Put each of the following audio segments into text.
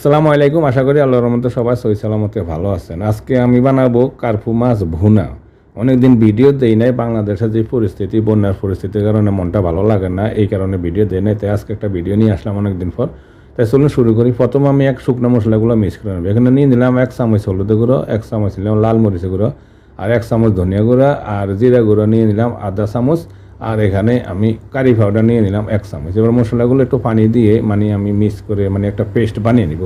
আসসালামু আলাইকুম। আশা করি আল্লাহর রহমতে সবাই সই সালামতে ভালো আছেন। আজকে আমি বানাবো কার্পু মাছ ভুনা। অনেকদিন ভিডিও দেই নাই বাংলাদেশের যে পরিস্থিতি, বন্যার পরিস্থিতির কারণে মনটা ভালো লাগে না, এই কারণে ভিডিও দেই নাই। তাই আজকে একটা ভিডিও নিয়ে আসলাম অনেকদিন পর। তাই চলুন শুরু করি। প্রথমে আমি এক শুকনো মশলাগুলো মিক্স করে নেব। এখানে নিয়ে নিলাম এক চামচ হলুদ গুঁড়ো, এক চামচ নিলাম লাল মরিচ গুঁড়ো, আর এক চামচ ধনিয়া গুঁড়া, আর জিরা গুঁড়ো নিয়ে নিলাম আধা চামচ আর এখানে আমি কারি পাউডার নিয়ে নিলাম এক চামচ। এবার মশলাগুলো একটু পানি দিয়ে মানে আমি মিক্স করে মানে একটা পেস্ট বানিয়ে নিব।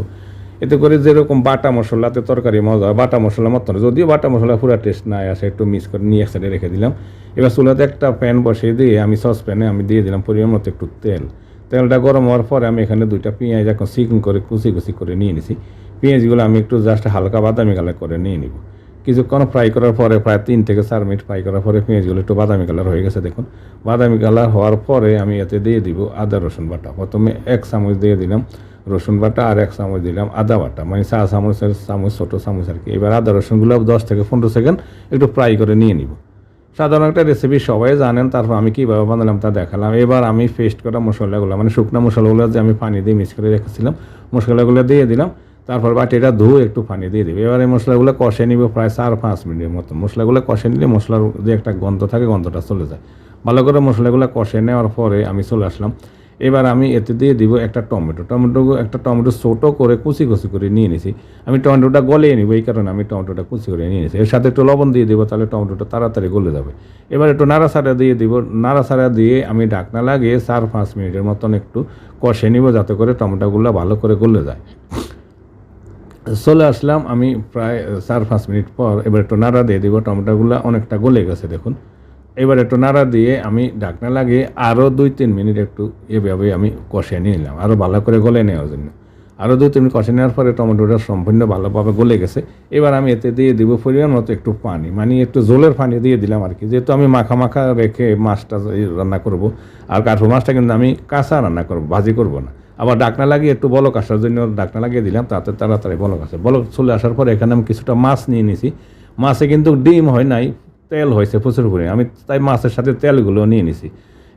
এতে করে যেরকম বাটা মশলাতে তরকারি মজা হয় বাটা মশলা মতো যদিও বাটা মশলা পুরো টেস্ট না আসে, একটু মিক্স করে নিয়ে এক সাইডে রেখে দিলাম। এবার চুলাতে একটা প্যান বসিয়ে দিয়ে আমি সসপ্যানে আমি দিয়ে দিলাম পরিমাণ মতো একটু তেল। তেলটা গরম হওয়ার পরে আমি এখানে দুইটা পেঁয়াজ এখন চিকন করে কুচি কুচি করে নিয়ে নিছি। পেঁয়াজগুলো আমি একটু জাস্ট হালকা বাদামি কালার করে নিয়ে নিব। কিছুক্ষণ ফ্রাই করার পরে প্রায় তিন থেকে চার মিনিট ফ্রাই করার পরে পেঁয়াজগুলো একটু বাদামি কালার হয়ে গেছে, দেখুন। বাদামি কালার হওয়ার পরে আমি এতে দিয়ে দিব আদা, রসুন বাটা। প্রথমে এক চামচ দিয়ে দিলাম রসুন বাটা আর এক চামচ দিলাম আদা বাটা। মানে চা চামচের চামচ, ছোটো চামচ আর কি। এবার আদা, রসুনগুলো দশ থেকে পনেরো সেকেন্ড একটু ফ্রাই করে নিয়ে নিব। সাধারণ একটা রেসিপি সবাই জানেন, তারপর আমি কীভাবে বানালাম তা দেখালাম। এবার আমি পেস্ট করা মশলাগুলো মানে শুকনো মশলাগুলো যে আমি পানি দিয়ে মিক্স করে রেখেছিলাম, মশলাগুলো দিয়ে দিলাম। তারপর বাটিটা ধুয়ে একটু পানি দিয়ে দিবে। এবার মশলাগুলো কষে নিবে প্রায় চার পাঁচ মিনিটের মতো। মশলাগুলো কষে নিলে মশলার যে একটা গন্ধ থাকে, গন্ধটা চলে যায়। ভালো করে মশলাগুলো কষে নেওয়ার পরে আমি চলে আসলাম। এবার আমি এতে দিয়ে দিব একটা টমেটো। টমেটো, একটা টমেটো ছোটো করে কুচি কুচি করে নিয়ে নিছি। আমি টমেটোটা গলিয়ে নিব, এই কারণে আমি টমেটোটা কুচি করে নিয়ে নিছি। এর সাথে একটু লবণ দিয়ে দিব, তাহলে টমেটোটা তাড়াতাড়ি গলে যাবে। এবার একটু নাড়াচাড়া দিয়ে দিব। নাড়াচাড়া দিয়ে আমি ঢাকনা লাগিয়ে চার পাঁচ মিনিটের মতন একটু কষে নিব, যাতে করে টমেটোগুলো ভালো করে গলে যায়। চলে আসলাম, আমি প্রায় চার পাঁচ মিনিট পর এবার একটু নাড়া দিয়ে দিব, টমেটোগুলো অনেকটা গলে গেছে দেখুন। এবার একটু নাড়া দিয়ে আমি ঢাকনা লাগিয়ে আরও দুই তিন মিনিট একটু এভাবে আমি কষে নিয়ে নিলাম আরও ভালো করে গলে নেওয়ার জন্য। আরও দুই তিন মিনিট কষে নেওয়ার পরে টমেটোটা সম্পূর্ণ ভালোভাবে গলে গেছে। এবার আমি এতে দিয়ে দিব পরিমাণ মতো একটু পানি মানে একটু জলের পানি দিয়ে দিলাম আর কি, যেহেতু আমি মাখা মাখা রেখে মাছটা রান্না করব, আর কাঠু মাছটা কিন্তু আমি কাঁচা রান্না করব, ভাজি করব না। আবার ডাকনা লাগিয়ে একটু বলক আসার জন্য ডাকনা লাগিয়ে দিলাম, তাতে তাড়াতাড়ি বলক আসে। বলক চলে আসার পরে এখানে আমি কিছুটা মাছ নিয়ে নিছি। মাছে কিন্তু ডিম হয় নাই, তেল হয়েছে প্রচুর পরিমাণে। আমি তাই মাছের সাথে তেলগুলো নিয়ে নিছি।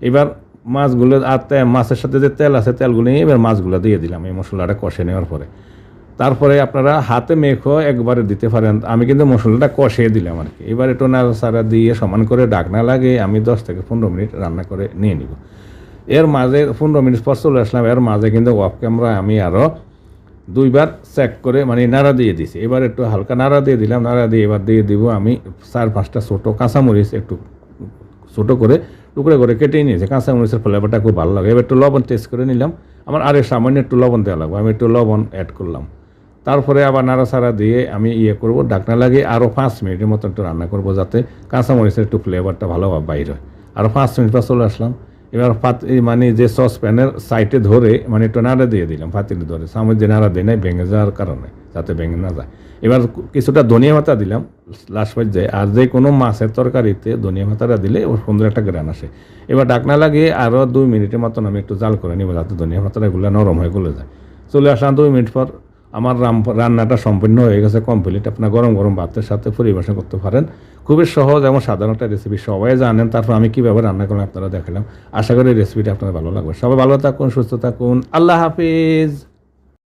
এবার মাছগুলো, আর মাছের সাথে যে তেল আছে তেলগুলো নিয়ে এবার মাছগুলো দিয়ে দিলাম এই মশলাটা কষে নেওয়ার পরে। তারপরে আপনারা হাতে মেখো একবারে দিতে পারেন। আমি কিন্তু মশলাটা কষিয়ে দিলাম আর কি। এবার একটু নাড়াচাড়া দিয়ে সমান করে ডাকনা লাগে আমি দশ থেকে পনেরো মিনিট রান্না করে নিয়ে নিব। এর মাঝে পনেরো মিনিট পর চলে আসলাম, এর মাঝে কিন্তু অফ ক্যামেরা আমি আরও দুইবার চেক করে মানে নাড়া দিয়ে দিছি। এবার একটু হালকা নাড়া দিয়ে দিলাম, নাড়া দিয়ে এবার দিয়ে দিব আমি চার পাঁচটা ছোটো কাঁচামরিচ একটু ছোটো করে, টুকরো করে কেটে নিয়েছি। কাঁচামরিচের ফ্লেভারটা খুব ভালো লাগে। এবার একটু লবণ টেস্ট করে নিলাম। আমার আরেক সামান্য একটু লবণ দেওয়া লাগবে, আমি একটু লবণ অ্যাড করলাম। তারপরে আবার নাড়াচাড়া দিয়ে আমি ইয়ে করব ডাকনা লাগিয়ে আরও পাঁচ মিনিটের মতো একটু রান্না করব যাতে কাঁচামরিচের একটু ফ্লেভারটা ভালোভাবে বাইর হয়। আরও পাঁচ মিনিট পর চলে আসলাম। এবার এই মানে যে সসপ্যানের সাইডে ধরে মানে একটু নাড়া দিয়ে দিলাম পাতিলে ধরে। চামচ দিয়ে নাড়া দিয়ে নাই, ভেঙে যাওয়ার কারণে, যাতে ভেঙে না যায়। এবার কিছুটা ধনিয়া পাতা দিলাম লাস্ট পর্যায়ে। আর যে কোনো মাছের তরকারিতে ধনিয়া পাতাটা দিলে ওর সুন্দর একটা গ্রান আসে। এবার ডাকনা লাগিয়ে আরও দুই মিনিটের মতন আমি একটু জাল করে নিব, যাতে ধনিয়া পাতাটা গুলো নরম হয়ে গলে যায়। চলে আসলাম দুই মিনিট পর আমার রান্নাটা সম্পূর্ণ হয়ে গেছে কমপ্লিট আপনার গরম গরম ভাতের সাথে পরিবেশন করতে পারেন। খুবই সহজ এবং সাধারণ একটা রেসিপি সবাই জানেন। তারপর আমি কীভাবে রান্না করলাম আপনারা দেখালাম। আশা করি রেসিপিটা আপনার ভালো লাগবে। সবাই ভালো থাকুন, সুস্থ থাকুন। আল্লাহ হাফিজ।